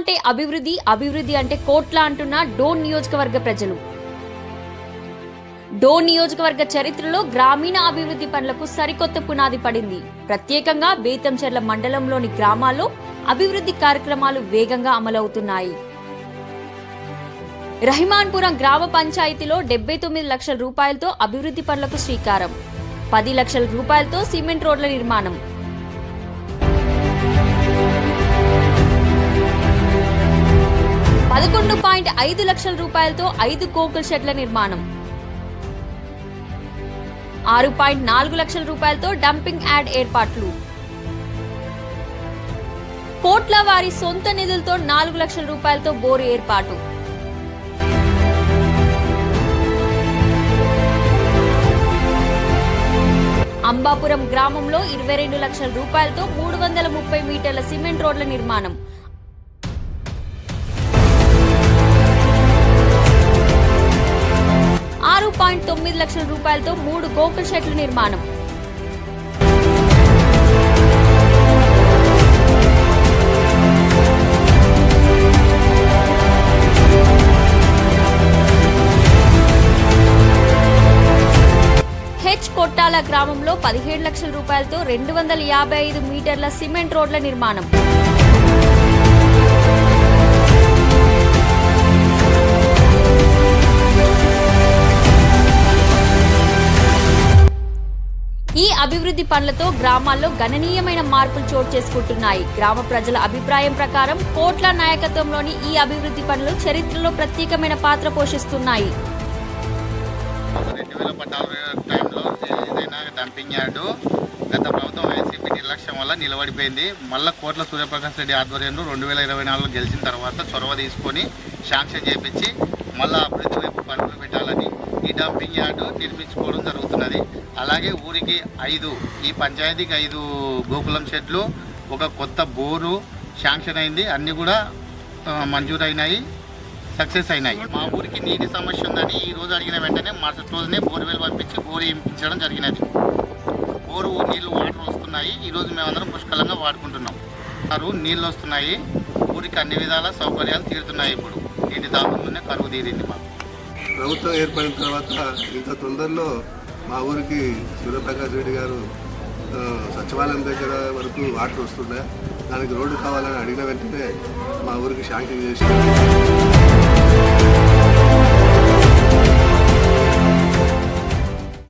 అంటే అభివృద్ధి అభివృద్ధి అంటే కోట్ల అంటున్న డోన్ నియోజకవర్గ ప్రజలు. డోన్ నియోజకవర్గ చరిత్రలో గ్రామీణ అభివృద్ధి పనులకు సరికొత్త పునాది పడింది. ప్రత్యేకంగా బేతంచెర్ల మండలంలోని గ్రామాల్లో అభివృద్ధి కార్యక్రమాలు వేగంగా అమలవుతున్నాయి. రహిమాన్పురం గ్రామ పంచాయతీలో డెబ్బై తొమ్మిది లక్షల రూపాయలతో అభివృద్ధి పనులకు శ్రీకారం. పది లక్షల రూపాయలతో సిమెంట్ రోడ్ల నిర్మాణం. పదకొండు పాయింట్ ఐదు లక్షల రూపాయలతో ఐదు కోకుల షెడ్ల నిర్మాణం. ఆరు పాయింట్ నాలుగు లక్షల రూపాయలతో డంపింగ్ యాడ్ ఏర్పాట్లు. కోట్ల వారి సొంత నిధులతో నాలుగు లక్షల రూపాయలతో బోరు ఏర్పాటు. అంబాపురం గ్రామంలో ఇరవై రెండు లక్షల రూపాయలతో మూడు వందల ముప్పై మీటర్ల సిమెంట్ రోడ్ల నిర్మాణం. తొమ్మిది లక్షల రూపాయలతో మూడు గోకుల షెడ్ల నిర్మాణం. హెచ్ కొట్టాల గ్రామంలో పదిహేడు లక్షల రూపాయలతో రెండు వందల యాభై ఐదు మీటర్ల సిమెంట్ రోడ్ల నిర్మాణం. అభివృద్ధి పనులతో గ్రామాల్లో గణనీయమైన మార్పులు చోటు చేసుకుంటున్నాయి. గ్రామ ప్రజల అభిప్రాయం ప్రకారం కోట్ల నాయకత్వంలోని ఈ అభివృద్ధి పనులు చరిత్రలో ప్రత్యేకమైన పాత్ర పోషిస్తున్నాయి. రెండు వేల పద్నాలుగు టైంలో ఏదైనా డంపింగ్ యార్డు గత ప్రభుత్వం వైసీపీ నిర్లక్ష్యం వల్ల నిలబడిపోయింది. మళ్ళా కోట్ల సూర్యప్రకాష్ రెడ్డి ఆధ్వర్యంలో రెండు వేల ఇరవై నాలుగులో గెలిచిన తర్వాత చొరవ తీసుకొని శాంక్షన్ చేపించి మళ్ళా అభివృద్ధి వైపు డంపింగ్ యార్డు నిర్మించుకోవడం జరుగుతున్నది. అలాగే ఊరికి ఐదు ఈ పంచాయతీకి ఐదు గోకులం షెడ్లు ఒక కొత్త బోరు శాంక్షన్ అయింది. అన్నీ కూడా మంజూరైనాయి సక్సెస్ అయినాయి. మా ఊరికి నీటి సమస్య ఉందని ఈ రోజు అడిగిన వెంటనే మరుసటి రోజునే బోర్వెల్ పంపించి బోరు ఇంపించడం జరిగినది. బోరు నీళ్ళు వాటర్ వస్తున్నాయి. ఈరోజు మేమందరం పుష్కలంగా వాడుకుంటున్నాం. కరువు నీళ్ళు వస్తున్నాయి. ఊరికి అన్ని విధాల సౌకర్యాలు తీరుతున్నాయి ఇప్పుడు. నీటి దాహంలోనే కరువు తీరింది మాకు. ప్రభుత్వం ఏర్పడిన తర్వాత ఇంత తొందరలో మా ఊరికి సూర్యప్రకాష్ రెడ్డి గారు సచివాలయం దగ్గర వరకు వాటర్ వస్తుండే. దానికి రోడ్డు కావాలని అడిగిన వెంటనే మా ఊరికి శాంక్షన్ చేసి